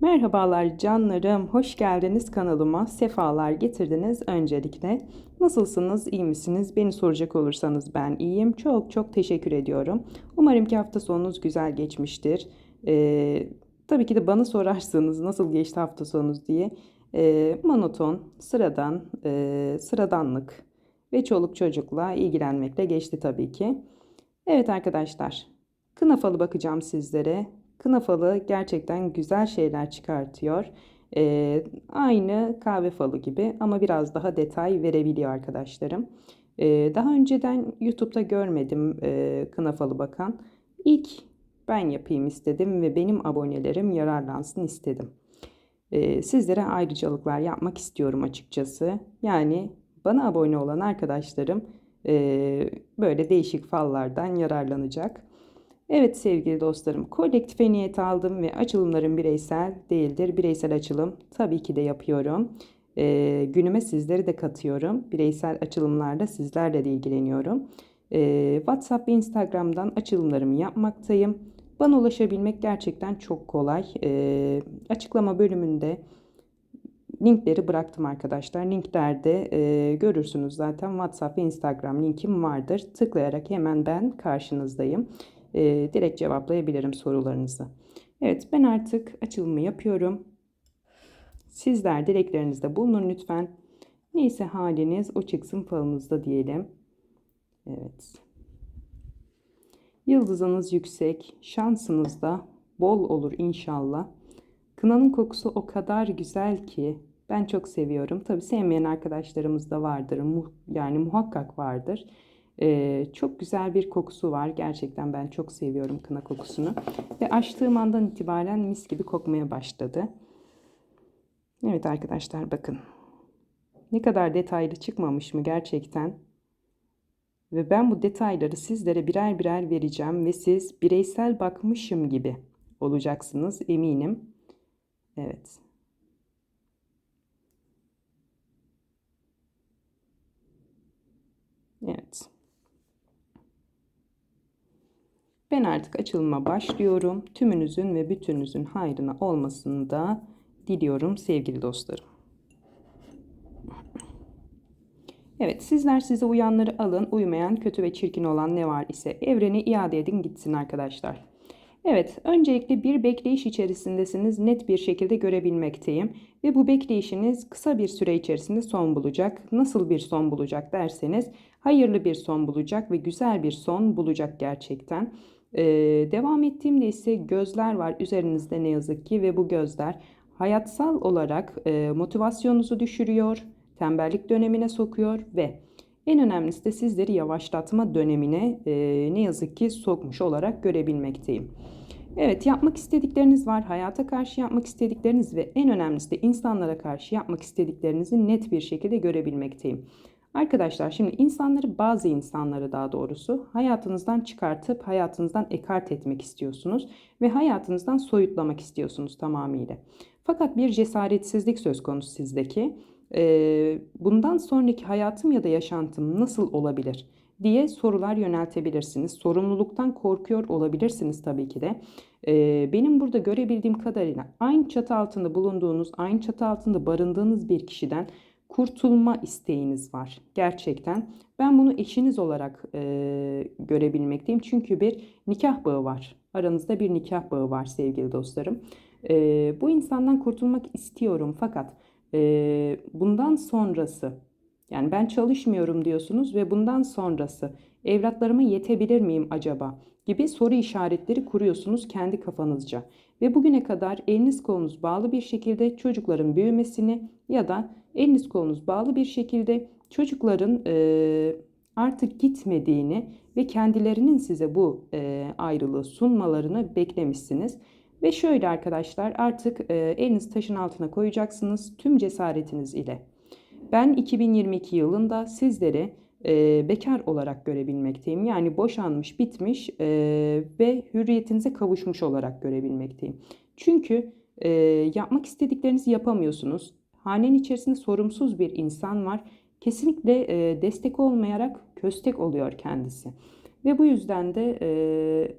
Merhabalar canlarım, hoş geldiniz kanalıma, sefalar getirdiniz öncelikle. Nasılsınız, iyi misiniz? Beni soracak olursanız ben iyiyim. Çok çok teşekkür ediyorum. Umarım ki hafta sonunuz güzel geçmiştir. Ee, tabii ki de bana sorarsanız nasıl geçti hafta sonunuz diye. Ee, monoton, sıradan, e, sıradanlık ve çoluk çocukla ilgilenmekle geçti tabii ki. Evet arkadaşlar, kına falı bakacağım sizlere. Kına gerçekten güzel şeyler çıkartıyor. Ee, aynı kahve falı gibi ama biraz daha detay verebiliyor arkadaşlarım. Ee, daha önceden YouTube'da görmedim e, kına bakan. İlk ben yapayım istedim ve benim abonelerim yararlansın istedim. Ee, sizlere ayrıcalıklar yapmak istiyorum açıkçası. Yani bana abone olan arkadaşlarım e, böyle değişik fallardan yararlanacak. Evet sevgili dostlarım, kolektife niyet aldım ve açılımlarım bireysel değildir. Bireysel açılım tabii ki de yapıyorum. Ee, günüme sizleri de katıyorum. Bireysel açılımlarla sizlerle de ilgileniyorum. Ee, WhatsApp ve Instagram'dan açılımlarımı yapmaktayım. Bana ulaşabilmek gerçekten çok kolay. Ee, açıklama bölümünde linkleri bıraktım arkadaşlar. Linklerde e, görürsünüz zaten WhatsApp ve Instagram linkim vardır. Tıklayarak hemen ben karşınızdayım e, direkt cevaplayabilirim sorularınızı. Evet ben artık açılımı yapıyorum. Sizler dileklerinizde bulunun lütfen. Neyse haliniz o çıksın falınızda diyelim. Evet. Yıldızınız yüksek, şansınız da bol olur inşallah. Kınanın kokusu o kadar güzel ki ben çok seviyorum. Tabi sevmeyen arkadaşlarımız da vardır. Yani muhakkak vardır. Ee, çok güzel bir kokusu var. Gerçekten ben çok seviyorum kına kokusunu. Ve açtığım andan itibaren mis gibi kokmaya başladı. Evet arkadaşlar bakın. Ne kadar detaylı çıkmamış mı gerçekten? Ve ben bu detayları sizlere birer birer vereceğim ve siz bireysel bakmışım gibi olacaksınız eminim. Evet. Evet. Ben artık açılıma başlıyorum. Tümünüzün ve bütününüzün hayrına olmasını da diliyorum sevgili dostlarım. Evet sizler size uyanları alın. Uymayan, kötü ve çirkin olan ne var ise evreni iade edin gitsin arkadaşlar. Evet, öncelikle bir bekleyiş içerisindesiniz net bir şekilde görebilmekteyim. Ve bu bekleyişiniz kısa bir süre içerisinde son bulacak. Nasıl bir son bulacak derseniz hayırlı bir son bulacak ve güzel bir son bulacak gerçekten. Ee, devam ettiğimde ise gözler var üzerinizde ne yazık ki ve bu gözler hayatsal olarak e, motivasyonunuzu düşürüyor, tembellik dönemine sokuyor ve en önemlisi de sizleri yavaşlatma dönemine e, ne yazık ki sokmuş olarak görebilmekteyim. Evet yapmak istedikleriniz var. Hayata karşı yapmak istedikleriniz ve en önemlisi de insanlara karşı yapmak istediklerinizi net bir şekilde görebilmekteyim. Arkadaşlar şimdi insanları bazı insanları daha doğrusu hayatınızdan çıkartıp hayatınızdan ekart etmek istiyorsunuz ve hayatınızdan soyutlamak istiyorsunuz tamamıyla. Fakat bir cesaretsizlik söz konusu sizdeki. Ee, bundan sonraki hayatım ya da yaşantım nasıl olabilir diye sorular yöneltebilirsiniz. Sorumluluktan korkuyor olabilirsiniz tabii ki de. Ee, benim burada görebildiğim kadarıyla aynı çatı altında bulunduğunuz, aynı çatı altında barındığınız bir kişiden kurtulma isteğiniz var gerçekten. Ben bunu eşiniz olarak e, görebilmekteyim. Çünkü bir nikah bağı var. Aranızda bir nikah bağı var sevgili dostlarım. E, bu insandan kurtulmak istiyorum fakat e, bundan sonrası yani ben çalışmıyorum diyorsunuz ve bundan sonrası evlatlarıma yetebilir miyim acaba gibi soru işaretleri kuruyorsunuz kendi kafanızca. Ve bugüne kadar eliniz kolunuz bağlı bir şekilde çocukların büyümesini ya da eliniz kolunuz bağlı bir şekilde çocukların e, artık gitmediğini ve kendilerinin size bu e, ayrılığı sunmalarını beklemişsiniz. Ve şöyle arkadaşlar artık e, eliniz taşın altına koyacaksınız tüm cesaretiniz ile. Ben 2022 yılında sizleri e, bekar olarak görebilmekteyim. Yani boşanmış, bitmiş e, ve hürriyetinize kavuşmuş olarak görebilmekteyim. Çünkü e, yapmak istediklerinizi yapamıyorsunuz. Hanenin içerisinde sorumsuz bir insan var. Kesinlikle e, destek olmayarak köstek oluyor kendisi. Ve bu yüzden de e,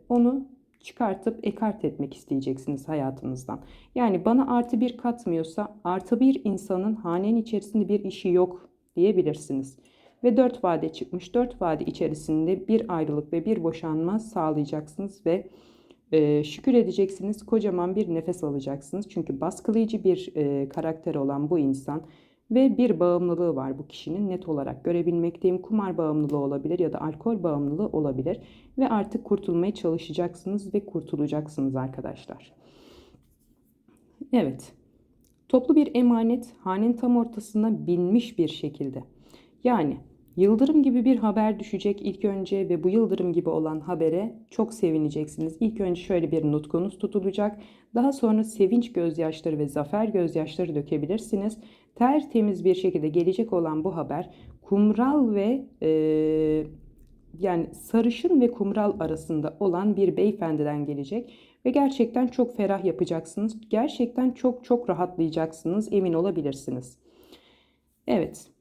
onu çıkartıp ekart etmek isteyeceksiniz hayatınızdan. Yani bana artı bir katmıyorsa artı bir insanın hanenin içerisinde bir işi yok diyebilirsiniz. Ve dört vade çıkmış. Dört vade içerisinde bir ayrılık ve bir boşanma sağlayacaksınız ve e, şükür edeceksiniz. Kocaman bir nefes alacaksınız. Çünkü baskılayıcı bir e, karakter olan bu insan ve bir bağımlılığı var bu kişinin net olarak görebilmekteyim. Kumar bağımlılığı olabilir ya da alkol bağımlılığı olabilir ve artık kurtulmaya çalışacaksınız ve kurtulacaksınız arkadaşlar. Evet. Toplu bir emanet hanenin tam ortasına binmiş bir şekilde. Yani Yıldırım gibi bir haber düşecek ilk önce ve bu yıldırım gibi olan habere çok sevineceksiniz. İlk önce şöyle bir nutkunuz tutulacak. Daha sonra sevinç gözyaşları ve zafer gözyaşları dökebilirsiniz. Tertemiz bir şekilde gelecek olan bu haber kumral ve e, yani sarışın ve kumral arasında olan bir beyefendiden gelecek ve gerçekten çok ferah yapacaksınız. Gerçekten çok çok rahatlayacaksınız. Emin olabilirsiniz. Evet.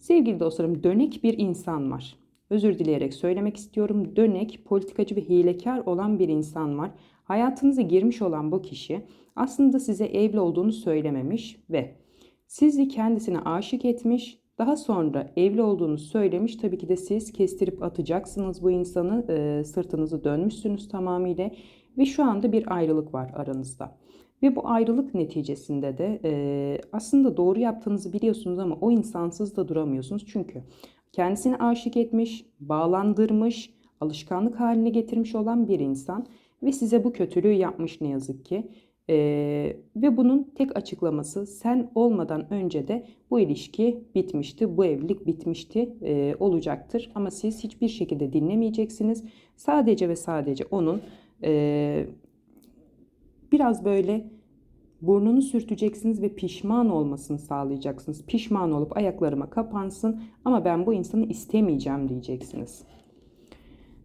Sevgili dostlarım dönek bir insan var. Özür dileyerek söylemek istiyorum. Dönek, politikacı ve hilekar olan bir insan var. Hayatınıza girmiş olan bu kişi aslında size evli olduğunu söylememiş ve sizi kendisine aşık etmiş. Daha sonra evli olduğunu söylemiş. Tabii ki de siz kestirip atacaksınız bu insanı. E, sırtınızı dönmüşsünüz tamamıyla. Ve şu anda bir ayrılık var aranızda. Ve bu ayrılık neticesinde de e, aslında doğru yaptığınızı biliyorsunuz ama o insansız da duramıyorsunuz. Çünkü kendisini aşık etmiş, bağlandırmış, alışkanlık haline getirmiş olan bir insan ve size bu kötülüğü yapmış ne yazık ki. Ee, ve bunun tek açıklaması sen olmadan önce de bu ilişki bitmişti, bu evlilik bitmişti e, olacaktır. Ama siz hiçbir şekilde dinlemeyeceksiniz. Sadece ve sadece onun e, biraz böyle burnunu sürteceksiniz ve pişman olmasını sağlayacaksınız. Pişman olup ayaklarıma kapansın ama ben bu insanı istemeyeceğim diyeceksiniz.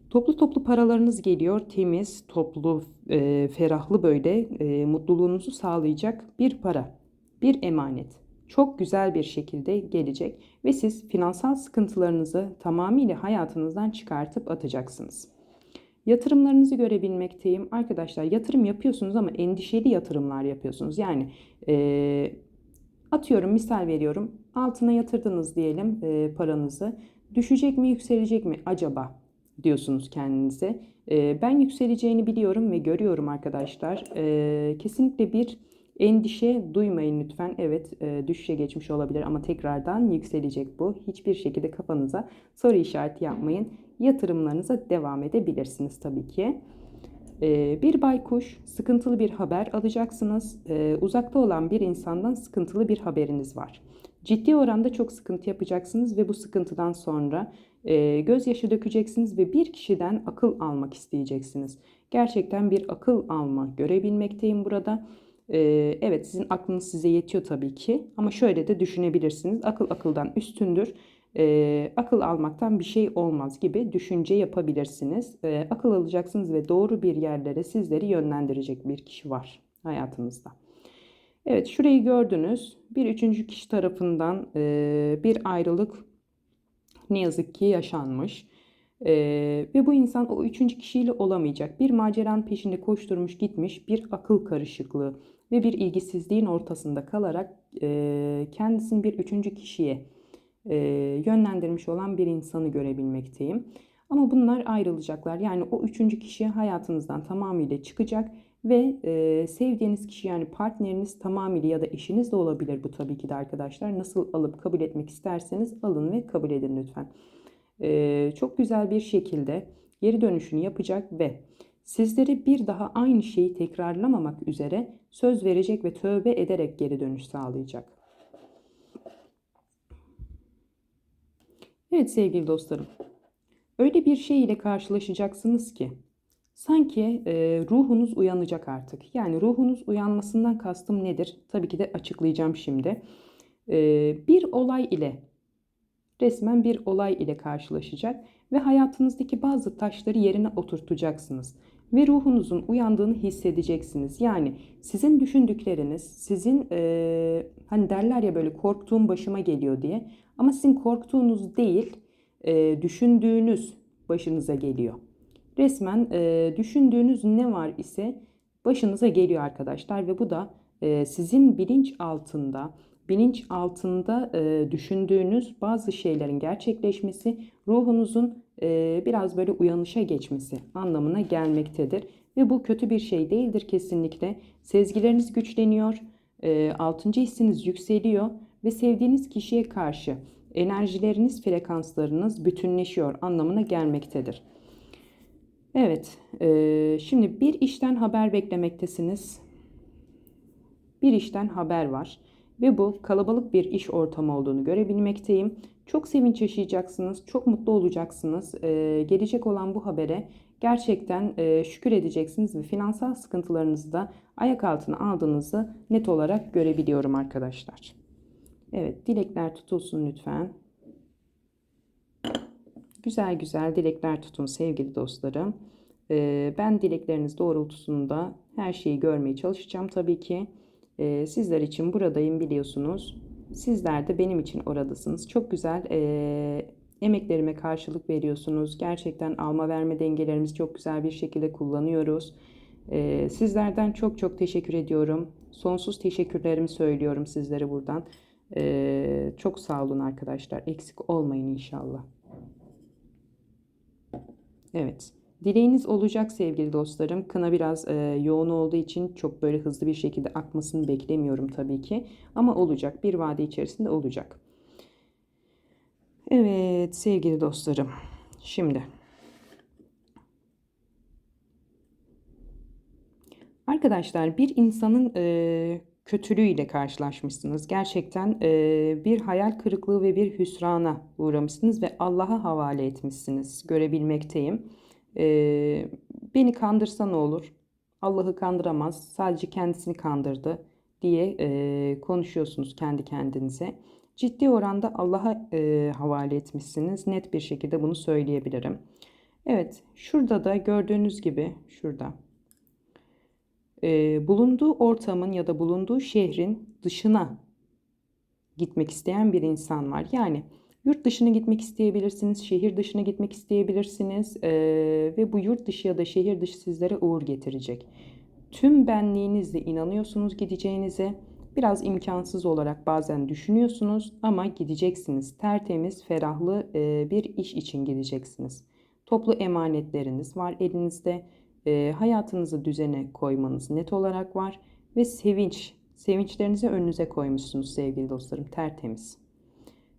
Toplu toplu paralarınız geliyor. Temiz, toplu, e, ferahlı böyle e, mutluluğunuzu sağlayacak bir para, bir emanet. Çok güzel bir şekilde gelecek ve siz finansal sıkıntılarınızı tamamıyla hayatınızdan çıkartıp atacaksınız. Yatırımlarınızı görebilmekteyim. Arkadaşlar yatırım yapıyorsunuz ama endişeli yatırımlar yapıyorsunuz. Yani e, atıyorum misal veriyorum altına yatırdınız diyelim e, paranızı. Düşecek mi yükselecek mi acaba diyorsunuz kendinize. E, ben yükseleceğini biliyorum ve görüyorum arkadaşlar. E, kesinlikle bir endişe duymayın lütfen. Evet e, düşüşe geçmiş olabilir ama tekrardan yükselecek bu. Hiçbir şekilde kafanıza soru işareti yapmayın yatırımlarınıza devam edebilirsiniz tabii ki. Ee, bir baykuş, sıkıntılı bir haber alacaksınız. Ee, uzakta olan bir insandan sıkıntılı bir haberiniz var. Ciddi oranda çok sıkıntı yapacaksınız ve bu sıkıntıdan sonra e, gözyaşı dökeceksiniz ve bir kişiden akıl almak isteyeceksiniz. Gerçekten bir akıl alma görebilmekteyim burada. Ee, evet sizin aklınız size yetiyor tabii ki ama şöyle de düşünebilirsiniz. Akıl akıldan üstündür e, akıl almaktan bir şey olmaz gibi düşünce yapabilirsiniz. E, akıl alacaksınız ve doğru bir yerlere sizleri yönlendirecek bir kişi var hayatınızda. Evet şurayı gördünüz. Bir üçüncü kişi tarafından e, bir ayrılık ne yazık ki yaşanmış. Ee, ve bu insan o üçüncü kişiyle olamayacak. Bir maceranın peşinde koşturmuş gitmiş bir akıl karışıklığı ve bir ilgisizliğin ortasında kalarak e, kendisini bir üçüncü kişiye e, yönlendirmiş olan bir insanı görebilmekteyim. Ama bunlar ayrılacaklar. Yani o üçüncü kişi hayatınızdan tamamıyla çıkacak ve e, sevdiğiniz kişi yani partneriniz tamamıyla ya da eşiniz de olabilir bu tabii ki de arkadaşlar. Nasıl alıp kabul etmek isterseniz alın ve kabul edin lütfen. E, çok güzel bir şekilde geri dönüşünü yapacak ve sizlere bir daha aynı şeyi tekrarlamamak üzere söz verecek ve tövbe ederek geri dönüş sağlayacak. Evet sevgili dostlarım. Öyle bir şey ile karşılaşacaksınız ki sanki e, ruhunuz uyanacak artık. Yani ruhunuz uyanmasından kastım nedir? Tabii ki de açıklayacağım şimdi. E, bir olay ile resmen bir olay ile karşılaşacak ve hayatınızdaki bazı taşları yerine oturtacaksınız ve ruhunuzun uyandığını hissedeceksiniz. Yani sizin düşündükleriniz, sizin e, hani derler ya böyle korktuğum başıma geliyor diye ama sizin korktuğunuz değil, e, düşündüğünüz başınıza geliyor. resmen e, düşündüğünüz ne var ise başınıza geliyor arkadaşlar ve bu da e, sizin bilinç altında bilinç altında e, düşündüğünüz bazı şeylerin gerçekleşmesi ruhunuzun e, biraz böyle uyanışa geçmesi anlamına gelmektedir ve bu kötü bir şey değildir kesinlikle sezgileriniz güçleniyor e, altıncı hissiniz yükseliyor ve sevdiğiniz kişiye karşı enerjileriniz, frekanslarınız bütünleşiyor anlamına gelmektedir. Evet, e, şimdi bir işten haber beklemektesiniz. Bir işten haber var ve bu kalabalık bir iş ortamı olduğunu görebilmekteyim. Çok sevinç yaşayacaksınız, çok mutlu olacaksınız. E, gelecek olan bu habere gerçekten e, şükür edeceksiniz ve finansal sıkıntılarınızı da ayak altına aldığınızı net olarak görebiliyorum arkadaşlar. Evet, dilekler tutulsun lütfen. Güzel güzel dilekler tutun sevgili dostlarım. Ee, ben dilekleriniz doğrultusunda her şeyi görmeye çalışacağım tabii ki. Ee, sizler için buradayım biliyorsunuz. Sizler de benim için oradasınız. Çok güzel e, emeklerime karşılık veriyorsunuz. Gerçekten alma verme dengelerimizi çok güzel bir şekilde kullanıyoruz. Ee, sizlerden çok çok teşekkür ediyorum. Sonsuz teşekkürlerimi söylüyorum sizlere buradan. Ee, çok sağ olun arkadaşlar. Eksik olmayın inşallah. Evet. Dileğiniz olacak sevgili dostlarım. Kına biraz e, yoğun olduğu için çok böyle hızlı bir şekilde akmasını beklemiyorum tabii ki. Ama olacak. Bir vade içerisinde olacak. Evet sevgili dostlarım. Şimdi. Arkadaşlar bir insanın e, kötülüğüyle karşılaşmışsınız. Gerçekten e, bir hayal kırıklığı ve bir hüsrana uğramışsınız ve Allah'a havale etmişsiniz. Görebilmekteyim. E, beni kandırsa ne olur? Allah'ı kandıramaz. Sadece kendisini kandırdı diye e, konuşuyorsunuz kendi kendinize. Ciddi oranda Allah'a e, havale etmişsiniz. Net bir şekilde bunu söyleyebilirim. Evet, şurada da gördüğünüz gibi şurada e, bulunduğu ortamın ya da bulunduğu şehrin dışına gitmek isteyen bir insan var. Yani yurt dışına gitmek isteyebilirsiniz, şehir dışına gitmek isteyebilirsiniz e, ve bu yurt dışı ya da şehir dışı sizlere uğur getirecek. Tüm benliğinizle inanıyorsunuz gideceğinize. Biraz imkansız olarak bazen düşünüyorsunuz ama gideceksiniz. Tertemiz, ferahlı e, bir iş için gideceksiniz. Toplu emanetleriniz var elinizde e, hayatınızı düzene koymanız net olarak var ve sevinç, sevinçlerinizi önünüze koymuşsunuz sevgili dostlarım tertemiz.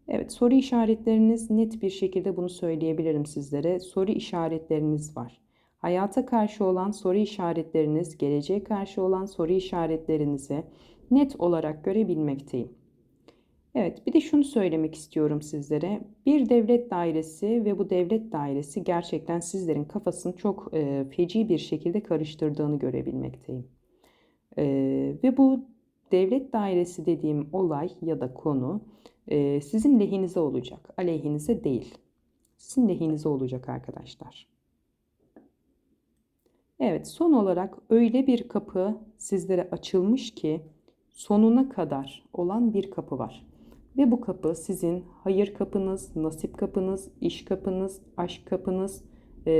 Evet soru işaretleriniz net bir şekilde bunu söyleyebilirim sizlere. Soru işaretleriniz var. Hayata karşı olan soru işaretleriniz, geleceğe karşı olan soru işaretlerinizi net olarak görebilmekteyim. Evet, bir de şunu söylemek istiyorum sizlere. Bir devlet dairesi ve bu devlet dairesi gerçekten sizlerin kafasını çok e, feci bir şekilde karıştırdığını görebilmekteyim. E, ve bu devlet dairesi dediğim olay ya da konu e, sizin lehinize olacak, aleyhinize değil. Sizin lehinize olacak arkadaşlar. Evet, son olarak öyle bir kapı sizlere açılmış ki sonuna kadar olan bir kapı var. Ve bu kapı sizin hayır kapınız, nasip kapınız, iş kapınız, aşk kapınız e,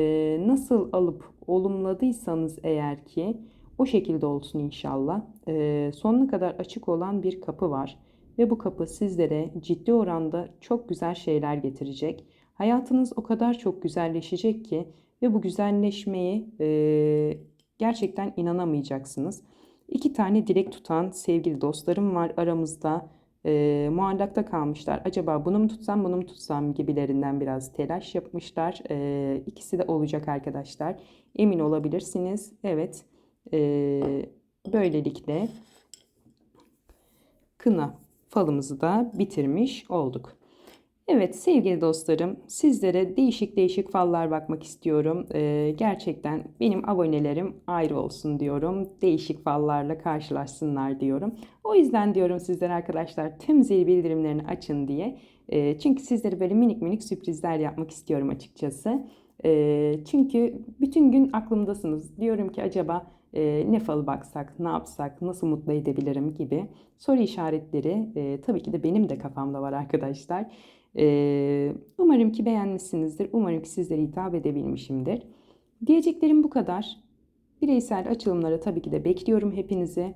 nasıl alıp olumladıysanız eğer ki o şekilde olsun inşallah. E, sonuna kadar açık olan bir kapı var. Ve bu kapı sizlere ciddi oranda çok güzel şeyler getirecek. Hayatınız o kadar çok güzelleşecek ki ve bu güzelleşmeyi e, gerçekten inanamayacaksınız. İki tane dilek tutan sevgili dostlarım var aramızda e, muallakta kalmışlar. Acaba bunu mu tutsam bunu mu tutsam gibilerinden biraz telaş yapmışlar. E, ikisi de olacak arkadaşlar. Emin olabilirsiniz. Evet. E, böylelikle kına falımızı da bitirmiş olduk. Evet sevgili dostlarım sizlere değişik değişik fallar bakmak istiyorum. Ee, gerçekten benim abonelerim ayrı olsun diyorum. Değişik fallarla karşılaşsınlar diyorum. O yüzden diyorum sizlere arkadaşlar tüm zil bildirimlerini açın diye. E, çünkü sizlere böyle minik minik sürprizler yapmak istiyorum açıkçası. E, çünkü bütün gün aklımdasınız. Diyorum ki acaba e, ne falı baksak, ne yapsak, nasıl mutlu edebilirim gibi soru işaretleri e, tabii ki de benim de kafamda var arkadaşlar. Ee, umarım ki beğenmişsinizdir. Umarım ki sizlere hitap edebilmişimdir. Diyeceklerim bu kadar. Bireysel açılımlara tabii ki de bekliyorum hepinizi.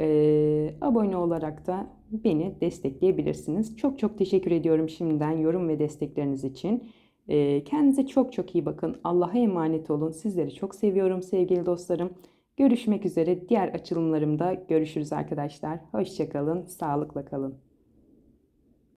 Ee, abone olarak da beni destekleyebilirsiniz. Çok çok teşekkür ediyorum şimdiden yorum ve destekleriniz için. Ee, kendinize çok çok iyi bakın. Allah'a emanet olun. Sizleri çok seviyorum sevgili dostlarım. Görüşmek üzere. Diğer açılımlarımda görüşürüz arkadaşlar. Hoşçakalın. Sağlıkla kalın.